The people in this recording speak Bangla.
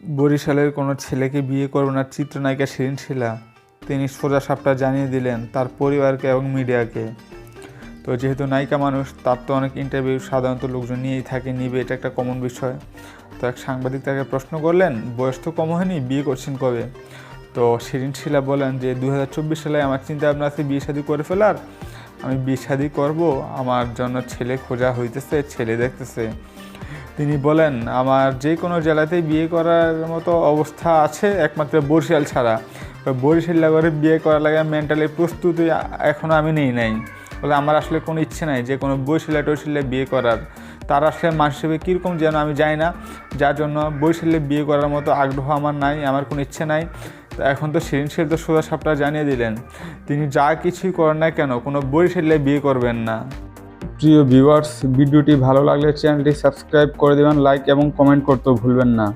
বরিশালের কোনো ছেলেকে বিয়ে করবে না, চিত্রনায়িকা শিরিন শিলা। তিনি সোজা সাপটা জানিয়ে দিলেন তার পরিবারকে এবং মিডিয়াকে। তো যেহেতু নায়িকা মানুষ, তার তো অনেক ইন্টারভিউ সাধারণত লোকজন নিয়েই থাকে, নিবে, এটা একটা কমন বিষয়। তো এক সাংবাদিক তাকে প্রশ্ন করলেন, বয়স তো কম হয়নি, বিয়ে করছেন কবে? তো শিরিন শিলা বলেন যে দু হাজার চব্বিশ সালে আমার চিন্তা ভাবনা আছে বিয়ে শাদী করে ফেলার। আমি বিয়ে শাদী করব, আমার জন্য ছেলে খোঁজা হইতেছে, ছেলে দেখতেছে। তিনি বলেন, আমার যে কোনো জেলাতেই বিয়ে করার মতো অবস্থা আছে, একমাত্র বরিশাল ছাড়া। বরিশাল করে বিয়ে করার লাগে মেন্টালি প্রস্তুতি এখনও আমি নেই নাই। বলে আমার আসলে কোনো ইচ্ছে নাই যে কোনো বরিশালে টরিশালে বিয়ে করার। তার আসলে মানুষ হিসেবে কীরকম যেন আমি যাই না। যার জন্য বরিশালে বিয়ে করার মতো আগ্রহ আমার নাই, আমার কোনো ইচ্ছে নাই। এখন তো শিল তো সোজা সাপটা জানিয়ে দিলেন। তিনি যা কিছুই করেন না কেন, কোনো বরিশালে বিয়ে করবেন না। প্রিয় ভিউয়ার্স ভিডিওটি ভালো লাগলে চ্যানেলটি সাবস্ক্রাইব করে দেবেন লাইক এবং কমেন্ট করতেও ভুলবেন না।